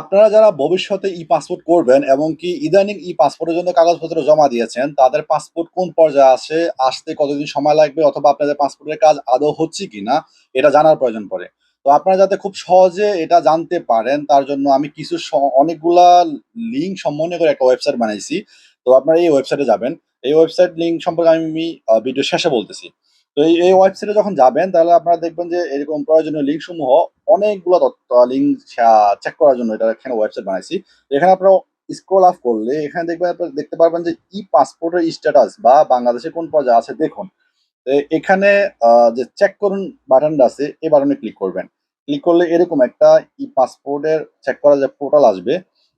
আপনারা যারা ভবিষ্যতে ই পাসপোর্ট করবেন এবং কি ইদানিং ই পাসপোর্টের জন্য কাগজপত্র জমা দিয়েছেন, তাদের পাসপোর্ট কোন পর্যায়ে আছে, আসতে কতদিন সময় লাগবে অথবা আপনাদের পাসপোর্টের কাজ আদৌ হচ্ছে কিনা, এটা জানার প্রয়োজন পড়ে। তো আপনারা যাতে খুব সহজে এটা জানতে পারেন, তার জন্য আমি কিছু অনেকগুলা লিঙ্ক সমন্বয় করে একটা ওয়েবসাইট বানাইছি। তো আপনারা এই ওয়েবসাইটে যাবেন। এই ওয়েবসাইট লিঙ্ক সম্পর্কে আমি ভিডিও শেষে বলতেছি। তো এই ওয়েবসাইটে যখন যাবেন, তাহলে আপনারা দেখবেন যে এরকম প্রয়োজনীয় লিঙ্ক সমূহ অনেকগুলো তথ্য লিঙ্ক চেক করার জন্য এটা এখানে ওয়েবসাইট বানাইছি। এখানে আপনারা স্ক্রল আপ করলে এখানে দেখবেন আপনারা দেখতে পারবেন যে ই পাসপোর্টের স্ট্যাটাস বা বাংলাদেশে কোন পর্যায়ে আছে, দেখুন। এখানে যে চেক করুন বাটনটা আছে, এই বাটনে ক্লিক করবেন। ক্লিক করলে এরকম একটা ই পাসপোর্টের চেক করা যে পোর্টাল আসবে,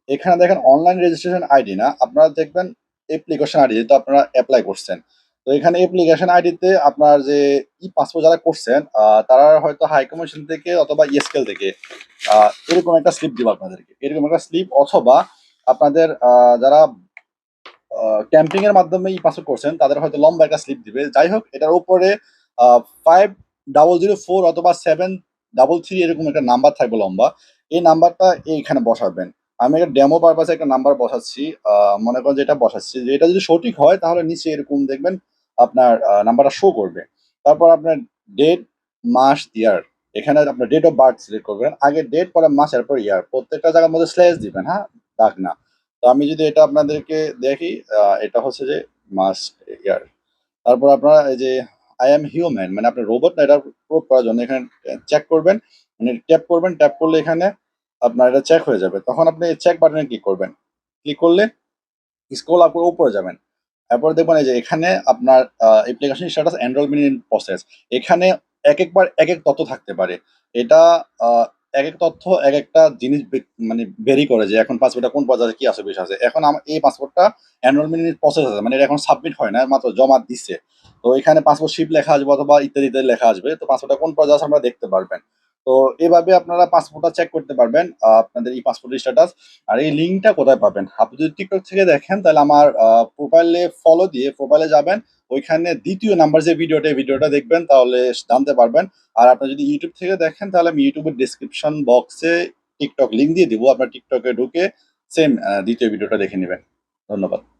এখানে দেখেন অনলাইন রেজিস্ট্রেশন আইডি না, আপনারা দেখবেন অ্যাপ্লিকেশন আইডি যেহেতু আপনারা অ্যাপ্লাই করছেন। তো এখানে অ্যাপ্লিকেশন আইডিতে আপনার যে ই পাসপোর্ট যারা করছেন তারা হয়তো হাই কমিশন থেকে অথবা ইএসকেল থেকে এরকম একটা স্লিপ দিব আপনাদেরকে। এরকম একটা স্লিপ অথবা আপনাদের যারা ক্যাম্পিং এর মাধ্যমে ই পাসপোর্ট করছেন, তাদের হয়তো লম্বা একটা স্লিপ দিবে। যাই হোক, এটার উপরে ফাইভ ডাবল জিরো ফোর অথবা সেভেন ডাবল থ্রি এরকম একটা নাম্বার থাকবে লম্বা। এই নাম্বারটা এইখানে বসাবেন। আমি একটা ডেমো পারপাসে একটা নাম্বার বসাচ্ছি। মনে করেন যে এটা বসাচ্ছি। যে এটা যদি সঠিক হয়, তাহলে নিচে এরকম দেখবেন আপনার নাম্বারটা শো করবে। তারপর আপনার ডেট মাস ইয়ার এখানে আপনার ডেট অফ বার্থ সিলেক্ট করবেন। আগে ডেট পরে মাস, এরপর ইয়ার প্রত্যেকটা জায়গার মধ্যে স্ল্যাশ দিবেন হ্যাঁ? দাগ না। তো আমি যদি এটা আপনাদেরকে দেখি এটা হচ্ছে যে মাস ইয়ার তারপর আপনারা এই যে আই এম হিউম্যান মানে আপনার রোবট না, এটা প্রুভ করার জন্য এখানে চেক করবেন। মানে ট্যাপ করবেন ট্যাপ করলে এখানে আপনার এটা চেক হয়ে যাবে। তখন আপনি চেক বাটনে ক্লিক করবেন। ক্লিক করলে স্ক্রল আপ করে উপরে যাবেন। তারপর দেখবেন যে এখানে আপনার application status enrollment in process এখানে এক একবার এক এক তথ্য থাকতে পারে। এটা এক এক তথ্য, এক একটা জিনিস মানে বেরি করে যে এখন পাসপোর্টটা কোন পর্যায়ে কি আছে বিষয় আছে। এখন আমার এই পাসপোর্টটা এনরোলমেন্ট প্রসেস আছে। মানে এটা এখন সাবমিট হয় না, মাত্র জমা দিচ্ছে তো এখানে পাসপোর্ট শিপ লেখা আসবে অথবা ইত্যাদি ইত্যাদি লেখা আসবে। তো পাসপোর্টটা কোন পর্যায়ে আছে, আপনারা দেখতে পারবেন। তো এভাবে আপনারা পাসপোর্টটা চেক করতে পারবেন আপনাদের এই পাসপোর্টের স্ট্যাটাস আর এই লিঙ্কটা কোথায় পাবেন? আপনি যদি টিকটক থেকে দেখেন, তাহলে আমার প্রোফাইলে ফলো দিয়ে প্রোফাইলে যাবেন। ওইখানে দ্বিতীয় নাম্বার যে ভিডিওটা ভিডিওটা দেখবেন, তাহলে জানতে পারবেন। আর আপনি যদি ইউটিউব থেকে দেখেন, তাহলে আমি ইউটিউবের ডিসক্রিপশন বক্সে টিকটক লিঙ্ক দিয়ে দিব। আপনার টিকটকে ঢুকে সেম দ্বিতীয় ভিডিওটা দেখে নেবেন। ধন্যবাদ।